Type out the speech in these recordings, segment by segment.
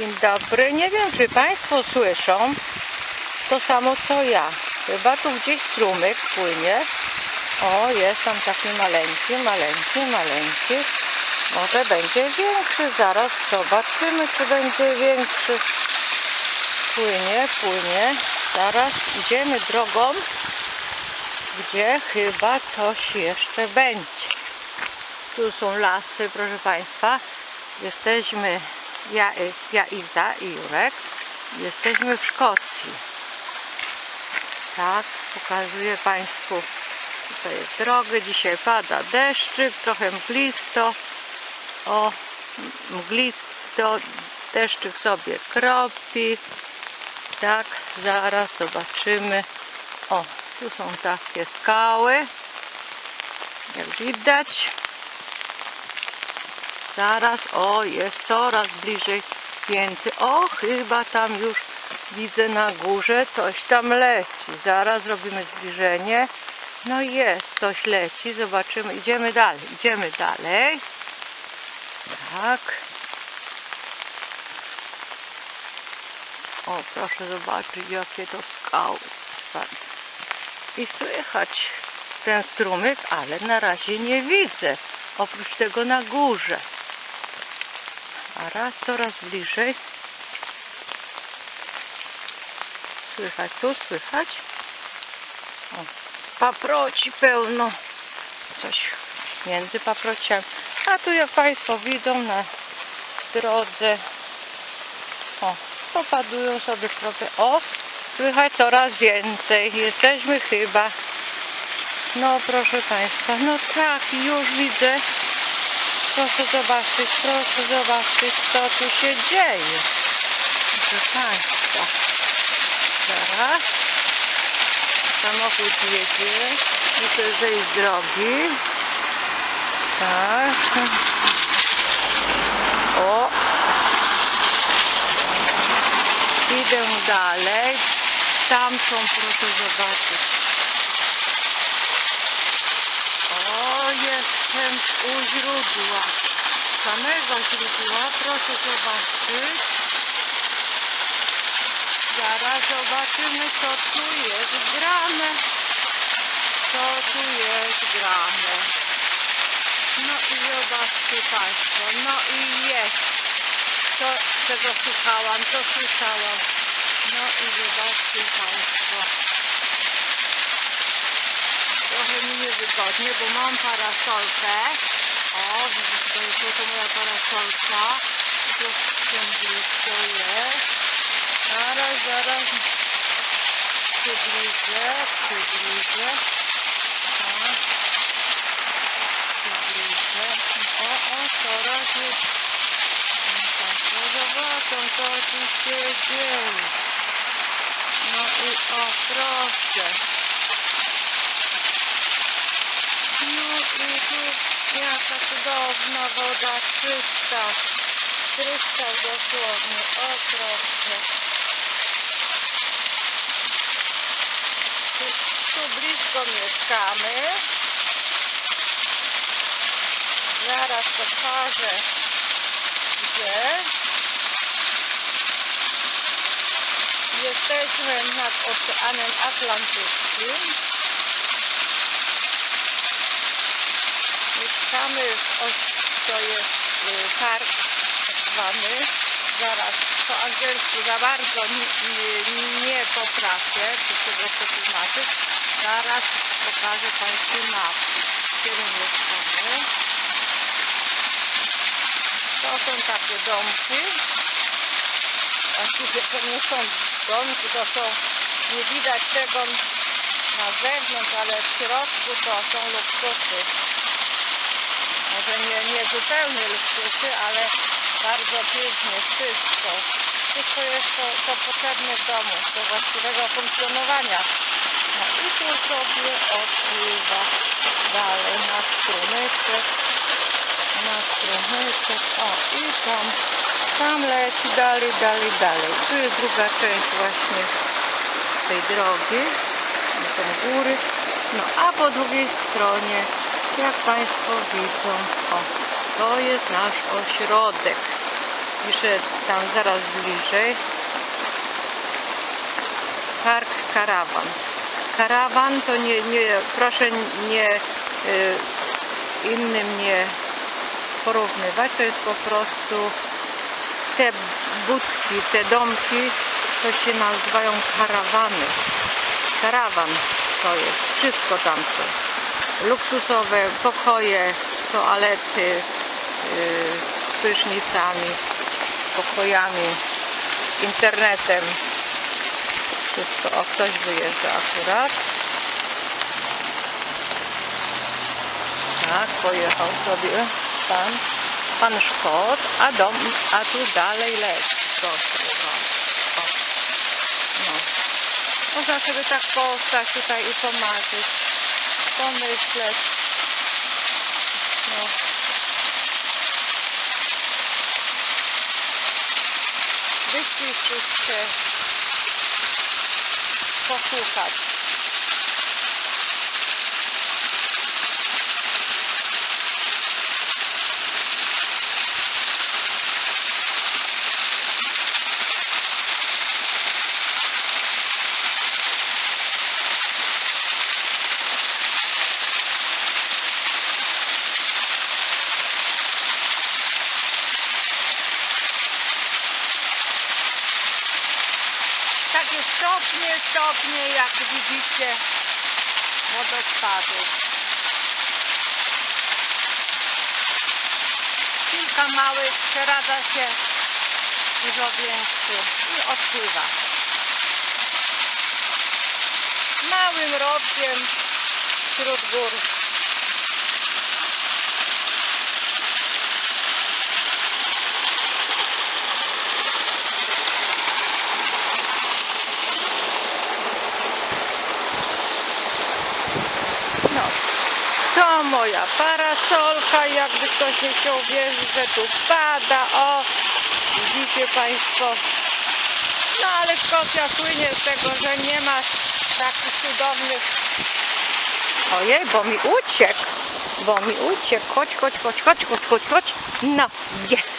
Dzień dobry. Nie wiem, czy Państwo słyszą to samo co ja. Chyba tu gdzieś strumyk płynie. O, jest tam taki maleńki, maleńki, maleńki. Może będzie większy. Zaraz zobaczymy, czy będzie większy. Płynie, płynie. Zaraz idziemy drogą, gdzie chyba coś jeszcze będzie. Tu są lasy, proszę Państwa. Jesteśmy, ja, ja Iza i Jurek, jesteśmy w Szkocji. Tak, pokazuję Państwu tutaj drogę. Dzisiaj pada deszczyk, trochę mglisto. O, mglisto, deszczyk sobie kropi. Tak, zaraz zobaczymy. O, tu są takie skały. Jak widać. Zaraz, o, jest coraz bliżej pięty. O, chyba tam już widzę na górze coś tam leci. Zaraz robimy zbliżenie. No jest, coś leci. Zobaczymy. Idziemy dalej, idziemy dalej. Tak. O, proszę zobaczyć, jakie to skały. I słychać ten strumyk, ale na razie nie widzę. Oprócz tego na górze. A raz coraz bliżej. Słychać tu, słychać. O, paproci pełno. Coś między paprociami. A tu jak Państwo widzą na drodze. O, popadują sobie trochę. O, słychać coraz więcej. Jesteśmy chyba. No proszę Państwa, no tak, już widzę. Proszę zobaczyć, proszę zobaczyć, co tu się dzieje. Proszę Państwa. Samochód jedzie. Muszę zejść z drogi. Tak. O. Idę dalej. Tam są, proszę zobaczyć. O, jestem u źródła. Samego źródła, proszę zobaczyć. Zaraz zobaczymy, co tu jest grane. Co tu jest grane. No i zobaczcie Państwo, no i jest. To, czego słuchałam, to słyszałam. No i zobaczcie Państwo. Niewygodnie, bo mam parasolkę. O, widzicie Państwo, to moja parasolka. Tam blisko jest. Zaraz, zaraz. Przybliżę, przybliżę. Tak. Przybliżę. O, o, coraz jest. Państwo zobaczą, co tu się dzieje. No i o, proszę. No i tu jaka cudowna woda, czysta. Czysta dosłownie, o proszę. Tu, tu blisko mieszkamy. Zaraz pokażę gdzie. Jesteśmy nad Oceanem Atlantyckim. Os- to jest y, park tak zwany. Zaraz po angielsku za bardzo nie, nie, nie potrafię tego przetłumaczyć. Zaraz pokażę Państwu mapy, gdzie my mieszkamy. To są takie domki. Właściwie to nie są domki, to są, nie widać tego na zewnątrz, ale w środku to są luksusy. Może nie, nie zupełnie luksusy, ale bardzo pięknie wszystko. Wszystko jest to, to potrzebne w domu do właściwego funkcjonowania. No i tu sobie odpływa dalej na strumyczek na strumyczek. O, i tam, tam leci dalej, dalej, dalej. Tu jest druga część właśnie tej drogi. Są góry. No, a po drugiej stronie, jak Państwo widzą, o, to jest nasz ośrodek. Piszę tam zaraz bliżej. Park Karawan. Karawan to nie, nie proszę nie y, z innym nie porównywać. To jest po prostu te budki, te domki to się nazywają karawany. Karawan to jest. Wszystko tam są. Luksusowe pokoje, toalety z prysznicami, pokojami, internetem. Wszystko. O, ktoś wyjeżdża akurat. Tak, pojechał sobie pan, pan Szkot, a dom, a tu dalej o. No. Można sobie tak postać tutaj i pomarzyć, pomyśleć. No. Wyciszyć się, posłuchać. Takie stopnie, jak widzicie, wodospady. Kilka małych przeradza się dużo większy i odpływa. Małym ropkiem wśród gór. No, to moja parasolka, jakby ktoś nie chciał wierzyć, że tu pada, o, widzicie Państwo. No ale Szkocja słynie z tego, że nie ma takich cudownych... Ojej, bo mi uciekł, bo mi uciekł, chodź, chodź, chodź, chodź, chodź, chodź, chodź, no, jest.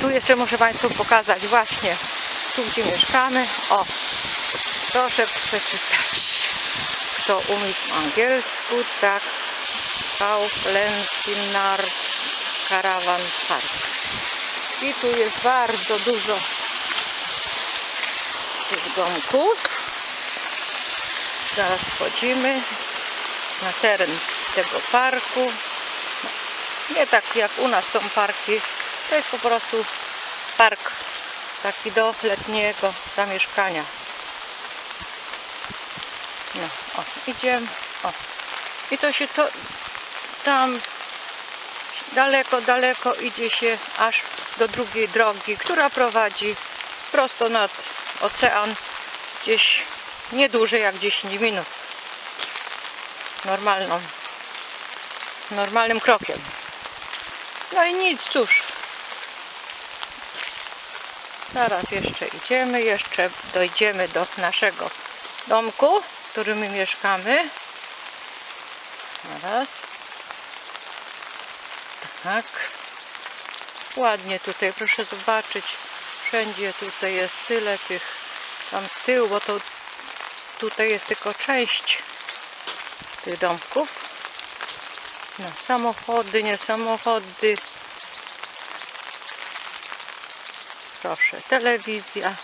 Tu jeszcze muszę Państwu pokazać właśnie, tu gdzie mieszkamy, o, proszę przeczytać kto umie po angielsku, tak. Kauflensinar Caravan Park. I tu jest bardzo dużo tych domków. Zaraz wchodzimy na teren tego parku. Nie tak jak u nas są parki. To jest po prostu park taki do letniego zamieszkania. No, o, idziemy. O. I to się to tam daleko, daleko idzie się aż do drugiej drogi, która prowadzi prosto nad ocean. Gdzieś nie dłużej jak 10 minut. Normalną. Normalnym krokiem. No i nic, cóż. Zaraz jeszcze idziemy, jeszcze dojdziemy do naszego domku, w którym my mieszkamy. Zaraz. Tak. Ładnie tutaj, proszę zobaczyć. Wszędzie tutaj jest tyle tych tam z tyłu, bo to tutaj jest tylko część tych domków. No, samochody, nie samochody. Proszę, telewizja.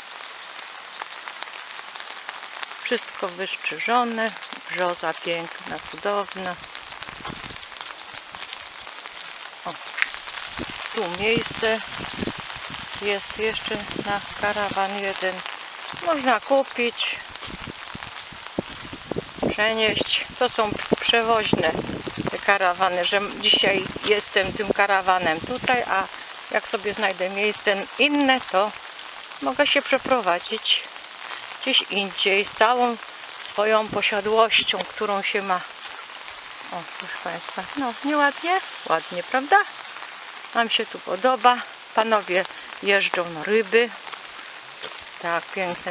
Wszystko wyszczyżone, brzoza piękna, cudowna. O, tu miejsce jest jeszcze na karawan jeden. Można kupić, przenieść. To są przewoźne karawany, że dzisiaj jestem tym karawanem tutaj, a jak sobie znajdę miejsce inne, to mogę się przeprowadzić gdzieś indziej z całą swoją posiadłością, którą się ma. O, proszę Państwa, no nieładnie? Ładnie, prawda? Nam się tu podoba. Panowie jeżdżą na ryby. Tak, piękne